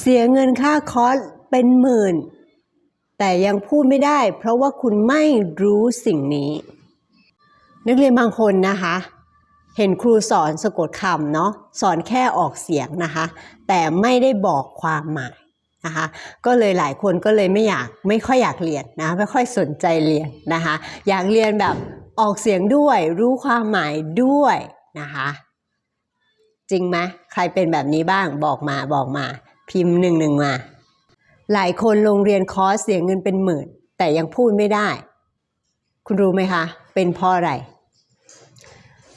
เสียเงินค่าคอร์สเป็นหมื่น แต่ยังพูดไม่ได้ เพราะว่าคุณไม่รู้สิ่งนี้ นักเรียนบางคนนะคะ เห็นครูสอนสะกดคำเนาะสอนแค่ออกเสียงนะคะ แต่ไม่ได้บอกความหมายนะคะก็เลยหลายคนก็เลยไม่อยากไม่ค่อยอยากเรียนนะไม่ค่อยสนใจเรียนนะคะอยากเรียนแบบออกเสียงด้วยรู้ความหมายด้วยนะคะจริงไหมใครเป็นแบบนี้บ้างบอกมาบอกมา พิมพ์หนึ่งหนึ่งมา หลายคนลงเรียนคอร์สเสียเงินเป็นหมื่น แต่ยังพูดไม่ได้ คุณรู้ไหมคะ เป็นเพราะอะไร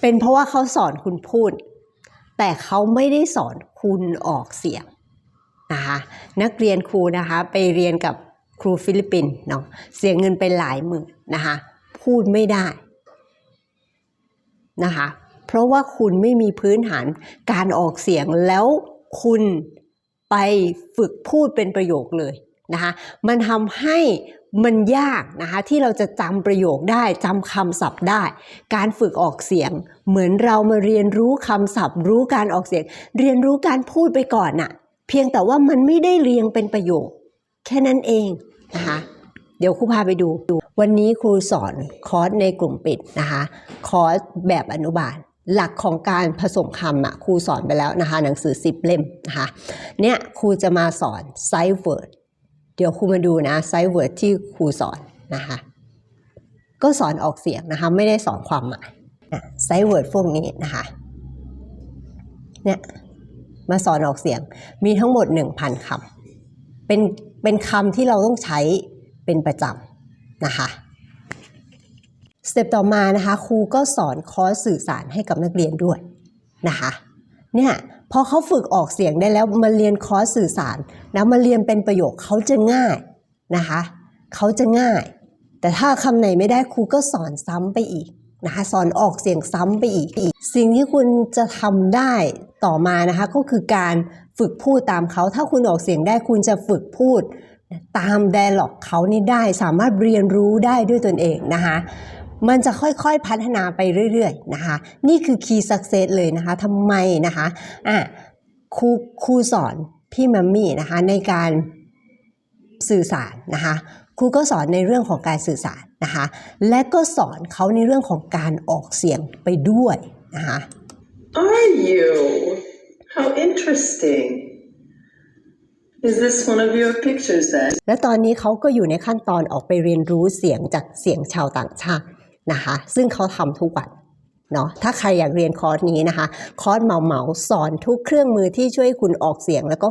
เป็นเพราะว่าเขาสอนคุณพูด แต่เขาไม่ได้สอนคุณออกเสียงนะคะนักเรียนครูนะคะไปเรียนกับครูฟิลิปปินส์เนาะเสียเงินไปหลายหมื่นนะคะพูดไม่ได้นะคะเพราะว่าคุณไม่มีพื้นฐานการออกเสียงแล้วคุณ ไปฝึกพูดเป็นประโยคเลยนะคะมันทำให้มันยากนะคะที่เราจะจำประโยคได้จำคำศัพท์ได้ การฝึกออกเสียง เหมือนเรามาเรียนรู้คำศัพท์ รู้การออกเสียง เรียนรู้การพูดไปก่อนน่ะเพียงแต่ว่ามันไม่ได้เรียงเป็นประโยค แค่นั้นเองนะคะเดี๋ยวครูพาไปดูวันนี้ครูสอนคอร์สในกลุ่มปิดนะคะคอร์สแบบอนุบาล หลักของการผสมคำอะครูสอนไปแล้วนะคะหนังสือ10เล่มนะคะเนี่ยครูจะมาสอนไซเวิร์ดเดี๋ยวครูมาดูนะไซเวิร์ดที่ครูสอนนะคะก็สอนออกเสียงนะคะไม่ได้สอนความหมายไซเวิร์ดพวกนี้นะคะเนี่ยมาสอนออกเสียงมีทั้งหมด 1,000คำเป็นเป็นคำที่เราต้องใช้เป็นประจำนะคะ สเต็ปต่อมานะคะครูก็สอนคอร์สสื่อสารให้กับนักเรียนด้วยนะคะเนี่ยพอเขาฝึกออกเสียงได้แล้วมาเรียนคอร์สสื่อสารแล้วมาเรียนเป็นประโยคเขาจะง่ายนะคะเขาจะง่าย แต่ถ้าคำไหนไม่ได้ครูก็สอนซ้ำไปอีกนะคะสอนออกเสียงซ้ำไปอีกสิ่งที่คุณจะทำได้ต่อมานะคะก็คือการฝึกพูดตามเขา ถ้าคุณออกเสียงได้คุณจะฝึกพูดตามแดร์ล็อกเขานี่ได้สามารถเรียนรู้ได้ด้วยตนเองนะคะ มันจะค่อยๆพัฒนาไปเรื่อยๆนะคะ นี่คือ key success เลยนะคะทำไมนะคะอะครูครูสอนพี่มัมมี่นะคะในการสื่อสารนะคะครูก็สอนในเรื่องของการสื่อสารนะคะและก็สอนเขาในเรื่องของการออกเสียงไปด้วยนะคะ Are you? How interesting. Is this one of your pictures then? และตอนนี้เขาก็อยู่ในขั้นตอนออกไปเรียนรู้เสียงจากเสียงชาวต่างชาติ นะคะ ซึ่งเขาทำทุกวันเนาะถ้าใครอยากเรียนคอร์สนี้นะคะ คอร์สเมาเมาสอนทุกเครื่องมือที่ช่วยคุณออกเสียงแล้วก็